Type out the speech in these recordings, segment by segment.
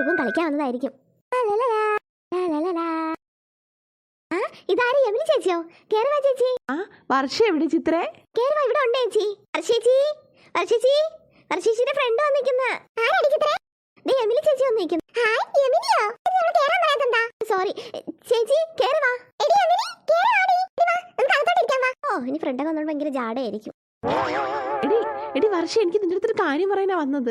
രൂപം കളിക്കാവുന്നതായിരിക്കും. ആ ഇതാര് യമിനി ചേച്ചിയോ? കേരള ചേച്ചി. വർഷ എവിടെ ചിത്രേ? കേരള ഇവിടെ ഉണ്ട് ചേച്ചി. വർഷേച്ചി വർഷേച്ചി വർഷേച്ചിയുടെ ഫ്രണ്ട് വന്നിരിക്കുന്ന. യമിനി ചേച്ചി വന്നിരിക്കുന്നു. സോറി ചേച്ചി കേരള ഓ ഇനി ഫ്രണ്ടൊക്കെ വന്നോണ്ട് ഭയങ്കര ജാടയായിരിക്കും. എടി എടി വർഷ എനിക്ക് നിന്റെ അടുത്തൊരു കാര്യം പറയാനാ വന്നത്.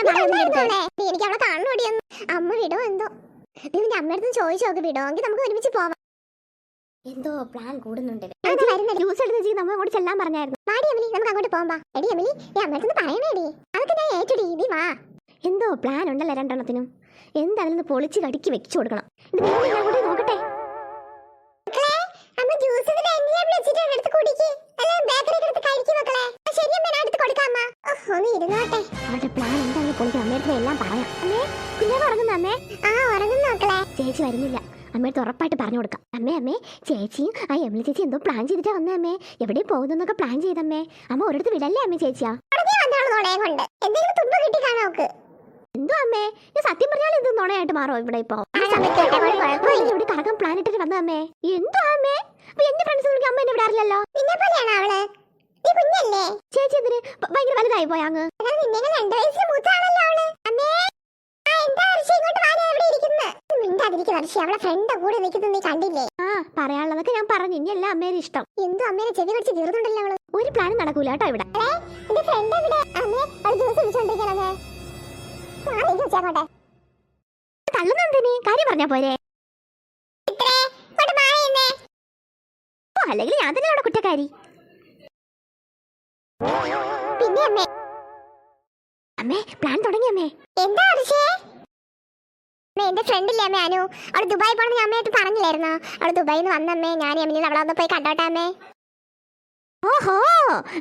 എനിക്ക് അവളെ കാണുന്നോടിയൊന്നും അമ്മ വിടോ എന്തോ. നീ നിന്റെ അമ്മയടുത്ത് ചോദിച്ചു നോക്ക് വിടോ. എങ്കിൽ നമുക്ക് ഒരുമിച്ച് പോവാം. എന്തോ പ്ലാൻ കൂടുന്നുണ്ട്. ജ്യൂസ് എടുത്ത് വെച്ച് നമ്മൾ അങ്ങോട്ട് ചെല്ലാൻ പറഞ്ഞായിരുന്നു. പാടി എമിലി നമുക്ക് അങ്ങോട്ട് പോകാം എടി എമിലി ഈ അമ്മയടുത്ത് പറയണേടി അതൊക്കെ ഞാൻ ഏറ്റെടി. നീ വാ. എന്തോ പ്ലാൻ ഉണ്ടല്ലോ രണ്ടെണ്ണത്തിനും? എന്താണെന്ന് പൊളിച്ച് കടിക്ക് വെച്ചു കൊടുക്കണം. ഇത് നീ ഒന്ന് അങ്ങോട്ട് പ്ലാൻ എന്താണെന്ന് പൊളിക്കാൻ അമ്മയടുത്ത് എല്ലാം പറയാം. അമ്മേ കുഞ്ഞാവ് ഉറങ്ങുന്ന അമ്മേ? ആ ഉറങ്ങുന്ന മക്കളെ. ചേച്ചി വരുന്നില്ല. അമ്മയടുത്ത് ഉറപ്പായിട്ട് പറഞ്ഞു കൊടുക്കാം. അമ്മേ അമ്മേ ചേച്ചിയും ആ എമിലി ചേച്ചി എന്തോ പ്ലാൻ ചെയ്തിട്ടാ വന്നേ അമ്മേ. എവിടെ പോകുന്നൊക്കെ പ്ലാൻ ചെയ്തമ്മേ. അമ്മ ഒരിടത്ത് വിടല്ലേ അമ്മേ ചേച്ചിയാ? എന്തോ അമ്മേ? ഞാൻ സത്യം പറഞ്ഞാൽ ഇത് നുണയായിട്ട് മാറോ ഇവിടെ ഇപ്പൊ? ഇവിടെ കറക്കം പ്ലാൻ ഇട്ടിട്ട് വന്ന അമ്മേ? എന്തോ അമ്മേ? അപ്പൊ എന്റെ ഫ്രണ്ട്സ് വിളിക്കാൻ അമ്മ എന്നെ വിടാറില്ലല്ലോ നിന്നെ പോലെയാണ് അവൾ? നീ കുഞ്ഞല്ലേ? ചേച്ചി എന്തിന്? ഭയങ്കര വലുതായി പോയാ അങ്ങ്? രണ്ട് വയസ്സിന് മൂത്താണല്ലോ അവൾ. അമ്മേ ആ എന്താ ഹർഷി ഇങ്ങോട്ട് വാ എവിടെ ഇരിക്കുന്നു. മിണ്ടാതിരിക്കുന്ന ഹർഷി അവളെ ഫ്രണ്ട് കൂടെ നിൽക്കുന്നത് നീ കണ്ടില്ലേ? ആ പറയാനുള്ളതൊക്കെ ഞാൻ പറഞ്ഞു. ഇനി എല്ലാം അമ്മേരെ ഇഷ്ടം. എന്തോ അമ്മേനെ ചെവി കടിച്ച് തീർന്നുണ്ടല്ലോ അവൾ. ഒരു പ്ലാനും നടക്കൂല കേട്ടോ ഇവിടെ. എന്റെ ഫ്രണ്ട് എവിടെ? അമ്മേ അത് ജ്യൂസ് കുടിച്ചോണ്ടിരിക്കണത് തള്ളുന്നെന്തിന് കാര്യം പറഞ്ഞാ പോരെ. അല്ലെങ്കിൽ ഞാൻ തന്നെ അവിടെ കുറ്റക്കാരി. പിന്നെ അമ്മേ അമ്മേ പ്ലാൻ തുടങ്ങി അമ്മേ. എന്താ അർഷേ എന്റെ ഫ്രണ്ട് ഇല്ലേ അമ്മേ അനു? അവൾ ദുബായി പോണെന്ന് ഞാൻ അമ്മയായിട്ട് പറഞ്ഞില്ലായിരുന്നോ? അവൾ ദുബായിന്ന് നിന്ന് വന്നമ്മേ ഞാൻ അമ്മയിൽ അവളെ ഒന്ന് പോയി കണ്ടോട്ടെ അമ്മേ. ഓഹോ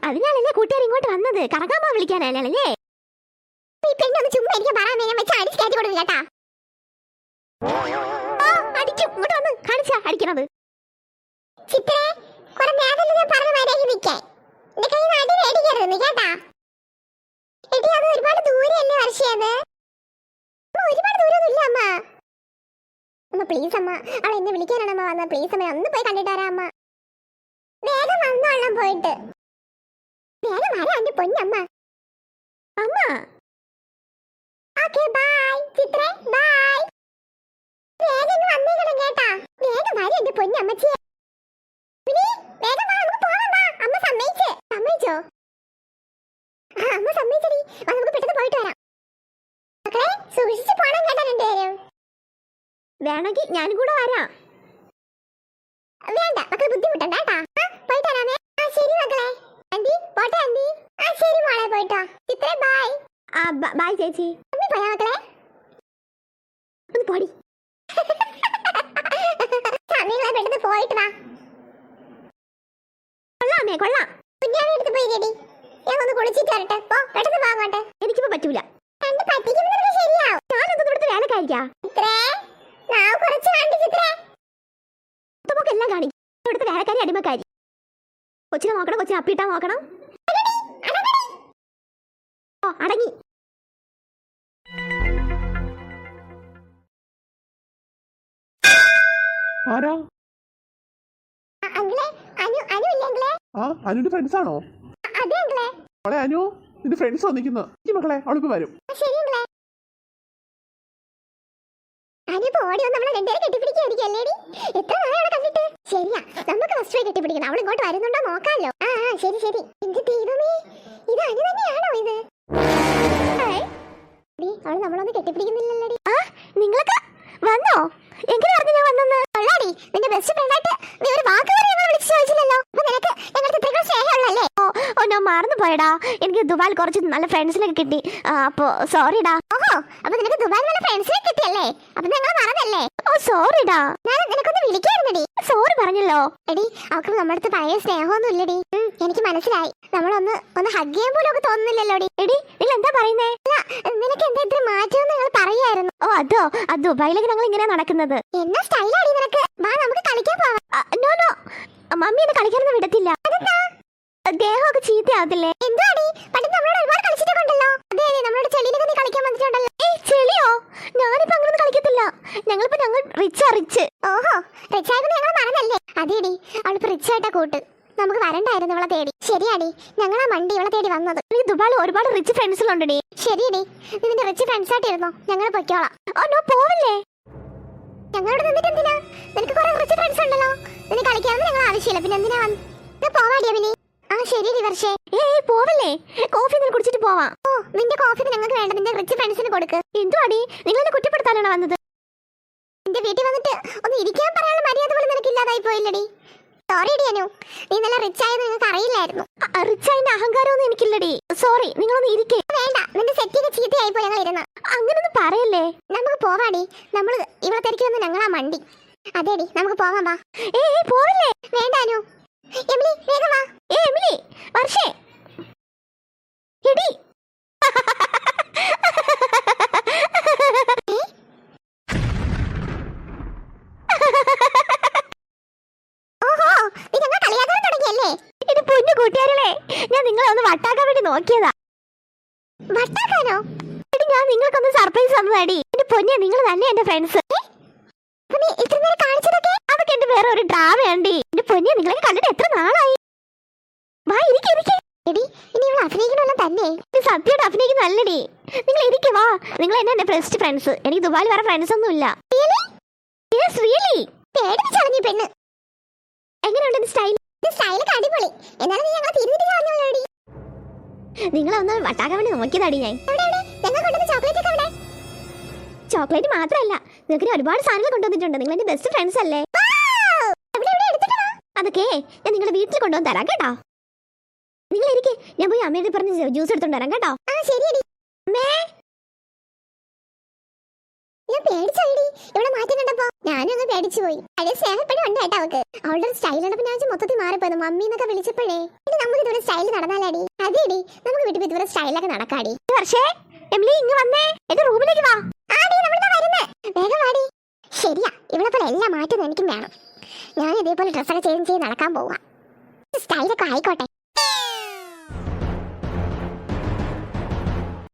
അതിനാണല്ലേ കൂട്ടുകാർ ഇങ്ങോട്ട് വന്നത്. കറങ്ങാൻ പോകാൻ വിളിക്കാനല്ലേ പെണ്ണൊന്ന് ചുമ്മാ എനിക്ക് ഞാൻ വെച്ച് അടിച്ച് കയറ്റി കൊടുക്കും കേട്ടാ. അടിക്കും ഇങ്ങോട്ട് വന്ന് കാണിച്ചാ അടിക്കണത്. ചിത്രേ കുറെ നേരം ഞാൻ പറഞ്ഞ മാതിരി നിൽക്കാൻ. എന്റെ കയ്യിൽ നിന്ന് അടി മേടിക്കരുത് കേട്ടാ. എടി അത് ഒരുപാട് വർഷയത് ഒരുപാട് ദൂരമൊന്നുമില്ല അമ്മ. അമ്മ പ്ലീസ് അമ്മ അവൾ എന്നെ വിളിക്കാനാണ് അമ്മ വന്നത്. പ്ലീസ് അമ്മ ഒന്ന് പോയി കണ്ടിട്ട് വരാം അമ്മ. വേഗം വന്നോളാം പോയിട്ട്. വേഗം വരാം എന്റെ പൊന്നമ്മ. അമ്മ. ഓക്കേ ബൈ ചിത്ര ബൈ വേഗം വന്നേക്കണം കേട്ടാ. വേഗം വരും എന്റെ പൊന്നമ്മച്ചി പിന്നെ വേഗം വാ നമുക്ക് പോവാം വാ. അമ്മ സമ്മതിച്ച്. സമ്മതിച്ചോ? അമ്മ സമ്മതിച്ചടി വാ നമുക്ക് പെട്ടെന്ന് പോയിട്ട് വരാം മക്കളെ സൂക്ഷിച്ച് പോണം കേട്ടോ രണ്ടുപേരും. വേണമെങ്കിൽ ഞാൻ കൂടെ വരാം. വേണ്ട മക്കളെ ബുദ്ധിമുട്ടണ്ട കേട്ടാ. പോയിട്ട് വരാമേ ആ ശരി മക്കളെ. ആന്റി പോട്ടെ ആന്റി ആ ശരി മോളെ പോയിട്ടോ. ചിത്രേ ബൈ ആ ചേച്ചി. അമ്മി മക്കളെ? ഒന്ന് പോടി. സമയങ്ങളെ പോയിട്ട് വാ. കൊള്ളാം കുഞ്ഞാവി പോയി റെഡി ഞാൻ ഒന്ന് കുളിച്ചിട്ട് വരട്ടെ. പോ പെട്ടെന്ന് എനിക്കിപ്പോ പറ്റൂല കണ്ട് പറ്റിക്കുന്നത് ശരിയാവും ഞാനൊന്നും ഇവിടുത്തെ വേലക്കാരിക്കാ ചിത്രേ നാവ് കുറച്ച് കണ്ടു ചിത്രേ നമുക്ക് എല്ലാം കാണിക്കും ഇവിടുത്തെ വേലക്കാരി അടിമക്കാരി കൊച്ചിനെ നോക്കണം കൊച്ചിനെ അപ്പിട്ടാ നോക്കണം. ഓ അടങ്ങി. ആരാ? ആ അനുവിന്റെ ഫ്രണ്ട്സ് ആണോ? അതെ മോളെ അനു നിന്റെ ഫ്രണ്ട്സ് വന്നിരിക്കുന്നു. ഈ മക്കളെ അവളിപ്പോ വരും. നമ്മളെ രണ്ടുപേരെ എത്ര കണ്ടിട്ട്? ശരിയാ ഫസ്റ്റ് ഇങ്ങോട്ട് ആ ആ ശരി ശരി. ദൈവമേ ഇത് തന്നെയാണോ ഇത്? നമ്മളൊന്ന് ആ വന്നോ? ഞാൻ കൊള്ളാടി നിന്റെ ബെസ്റ്റ് നീ ഒരു വാക്ക് നിനക്ക് ഓ ഓ ഞാൻ മറന്നു പോയടാ എനിക്ക് ദുബായിൽ കുറച്ച് നല്ല ഫ്രണ്ട്സിനൊക്കെ കിട്ടി. അപ്പോൾ അപ്പൊ സോറിടാ അപ്പൊ നിനക്ക് ദുബായിൽ വന്ന ഫ്രണ്ട്സിനെ കിട്ടിയല്ലേ? അപ്പൊ ഞങ്ങൾ മറന്നല്ലേ ഓ സോറിടാ ഞാൻ നിനക്കൊന്ന് വിളിക്കായിരുന്നടി. സോറി പറഞ്ഞല്ലോ. എടി അവൾക്ക് നമ്മുടെ അടുത്ത് പഴയ സ്നേഹമൊന്നും ഇല്ലടി എനിക്ക് മനസ്സിലായി. നമ്മളൊന്ന് ഒന്ന് ഹഗ് ചെയ്യാൻ പോലും ഒക്കെ തോന്നുന്നില്ലല്ലോ എടി നിങ്ങൾ എന്താ പറയുന്നേ? അല്ല നിനക്ക് എന്താ ഇത്ര മാറ്റം നിങ്ങൾ പറയായിരുന്നു. ഓ അതോ? അത് ദുബായിലേക്ക് ഞങ്ങൾ ഇങ്ങനെ നടക്കുന്നത്. എന്നാ സ്റ്റൈലാടി നിനക്ക്? വാ നമുക്ക് കളിക്കാൻ പോവാം. No no. മമ്മി എന്നെ കളിക്കാനൊന്നും വിടത്തില്ല. ദേഹമൊക്കെ ചീത്തയാവത്തില്ലേ? എന്താടി? പണ്ട് നമ്മളോട് ഒരുപാട് കളിച്ചിട്ടൊക്കെ ഉണ്ടല്ലോ അതെ അതെ നമ്മളോട് ചെളിയിലൊക്കെ നീ കളിക്കാൻ വന്നിട്ടുണ്ടല്ലോ ഏയ് ചെളിയോ ഞാനിപ്പോ അങ്ങനൊന്നും കളിക്കത്തില്ല ഞങ്ങളിപ്പോ ഞങ്ങൾ റിച്ച് റിച്ച് ഓഹോ റിച്ച് ആയപ്പോ ഞങ്ങൾ മറന്നല്ലേ അതേടി അവളിപ്പോ റിച്ച് ആയിട്ടാ കൂട്ട് നമുക്ക് വരണ്ടായിരുന്നു ഇവളെ തേടി ശരിയാടി ഞങ്ങൾ ആ മണ്ടി ഇവളെ തേടി വന്നത് എനിക്ക് ദുബായിൽ ഒരുപാട് റിച്ച് ഫ്രണ്ട്സുകളുണ്ടടി ശരിയടി. നീ നിന്റെ റിച്ച് ഫ്രണ്ട്സ് ആയിട്ടിരുന്നോ? ഞങ്ങൾ പൊയ്ക്കോളാം. ഓ നോ പോവല്ലേ? ഞങ്ങളോട് നിന്നിട്ട് എന്തിനാ? നിനക്ക് കുറെ റിച്ച് ഫ്രണ്ട്സ് ഉണ്ടല്ലോ. നിന്നെ കളിക്കാനൊന്നും ഞങ്ങൾ ആവശ്യമില്ല. പിന്നെ എന്തിനാ വന്ന്? പോവാടി അഭിനി ആ ശരി വർഷേ. ഏയ് പോവല്ലേ? കോഫി നിങ്ങൾ കുടിച്ചിട്ട് പോവാം. ഓ നിന്റെ കോഫി ഞങ്ങൾക്ക് വേണ്ട. നിന്റെ റിച്ച് ഫ്രണ്ട്സിന് കൊടുക്ക്. എന്തുവാടി? നിങ്ങൾ എന്നെ കുറ്റപ്പെടുത്താനാണ് വന്നത്? നിന്റെ വീട്ടിൽ വന്നിട്ട് ഒന്ന് ഇരിക്കാൻ പറയാനുള്ള മര്യാദ പോലും നിനക്ക് ഇല്ലാതായി പോയില്ലടി. സോറി ഡിയനു നീ നല്ല റിച്ച് ആയത് നിങ്ങൾക്ക് അറിയില്ലായിരുന്നു. റിച്ച് ആയതിന്റെ അഹങ്കാരമൊന്നും എനിക്കില്ലടി. സോറി നിങ്ങളൊന്ന് ഇരിക്കേ. വേണ്ട. നിന്റെ സെറ്റിന്റെ ചീത്തയായി പോയി ഞങ്ങൾ ഇരുന്ന്. അങ്ങനൊന്നും പറയല്ലേ. നമുക്ക് പോവാടി. നമ്മൾ ഇവിടെ തിരക്കി ഞങ്ങളാ മണ്ടി. അതേടി നമുക്ക് പോകാം വാ. ഏ പോവില്ലേ? വേണ്ട അനു. എമിലി വേഗം വാ. ഏ എമിലി വർഷേ. എടി ഓഹോ നീ ഞങ്ങൾ കളിയാക്കാൻ തുടങ്ങിയല്ലേ എടി പൊന്നു കൂട്ടുകാരികളെ ഞാൻ നിങ്ങളെ ഒന്ന് വട്ടാക്കാൻ വേണ്ടി നോക്കിയതാ. വട്ടാക്കാനോ എടി ഞാൻ നിങ്ങൾക്കൊന്ന് സർപ്രൈസ് തന്നതാടി. എന്റെ പൊന്നെ നിങ്ങൾ തന്നെ എന്റെ ഫ്രണ്ട്സ് ഇത്ര നേരം കാണിച്ചതൊക്കെ? അതൊക്കെ എന്റെ വേറെ ഒരു ഡ്രാമയുണ്ട് എന്റെ പൊന്നെ നിങ്ങളെ കണ്ടിട്ട് എത്ര നാളായി? വാ ഇരിക്കെ എടി ഇനി തന്നെ. നിങ്ങൾ വാ. നിങ്ങൾ എന്നെ ഫ്രണ്ട്സ് എനിക്ക് ദുബായിൽ ഫ്രണ്ട്സ് ഒന്നും ഇല്ല. റിയലി പെണ്ണ്. എങ്ങനെയുണ്ട് സ്റ്റൈൽ അടിപൊളി. എന്നാലും നീ ഞങ്ങളെ തിരിഞ്ഞിട്ട് കളഞ്ഞോളടി നിങ്ങളെ ഒന്ന് വട്ടാക്കാൻ വേണ്ടി നോക്കിയതാടി ഞാൻ ചോക്ലേറ്റ് മാത്രമല്ല നിങ്ങൾക്ക് ഒരുപാട് സാധനങ്ങൾ കൊണ്ടുവന്നിട്ടുണ്ട്. നിങ്ങൾ എന്റെ ബെസ്റ്റ് ഫ്രണ്ട്സ് അല്ലേ അതൊക്കെ ഞാൻ നിങ്ങളുടെ വീട്ടിൽ കൊണ്ടുവന്ന് തരാം കേട്ടോ. നിങ്ങൾ ഇരിക്കെ ഞാൻ പോയി അമ്മയുടെ പറഞ്ഞ് ജ്യൂസ് എടുത്തോണ്ട് വരാം കേട്ടോ. ആ ശരിയടി. അമ്മേ. ഞാൻ പേടിച്ചോടി ഇവിടെ മാറ്റം കണ്ടപ്പോ ഞാനും അങ്ങ് പേടിച്ചു പോയി. അതെ സ്നേഹപ്പടി ഉണ്ട് കേട്ടോ അവക്ക് അവളുടെ സ്റ്റൈൽ ഉണ്ടപ്പോ ഞാൻ മൊത്തത്തിൽ മാറിപ്പോയത്. മമ്മി എന്നൊക്കെ വിളിച്ചപ്പോഴേ നമുക്ക് ഇതുവരെ സ്റ്റൈൽ നടന്നാലടി? അതേടി നമുക്ക് വീട്ടിൽ ഇതുവരെ സ്റ്റൈലൊക്കെ നടക്കാടി. പക്ഷേ എംലി ഇങ്ങ് വന്നേ. എന്റെ റൂമിലേക്ക് വാ. ആടി നമ്മളിതാ വരുന്നേ. വേഗം വാടി. ശരിയാ ഇവിടെ പോലെ എല്ലാം മാറ്റവും എനിക്കും വേണം. ഞാൻ ഇതേപോലെ ഡ്രസ്സൊക്കെ ചേഞ്ച് ചെയ്ത് നടക്കാൻ പോവാ. സ്റ്റൈലൊക്കെ ആയിക്കോട്ടെ.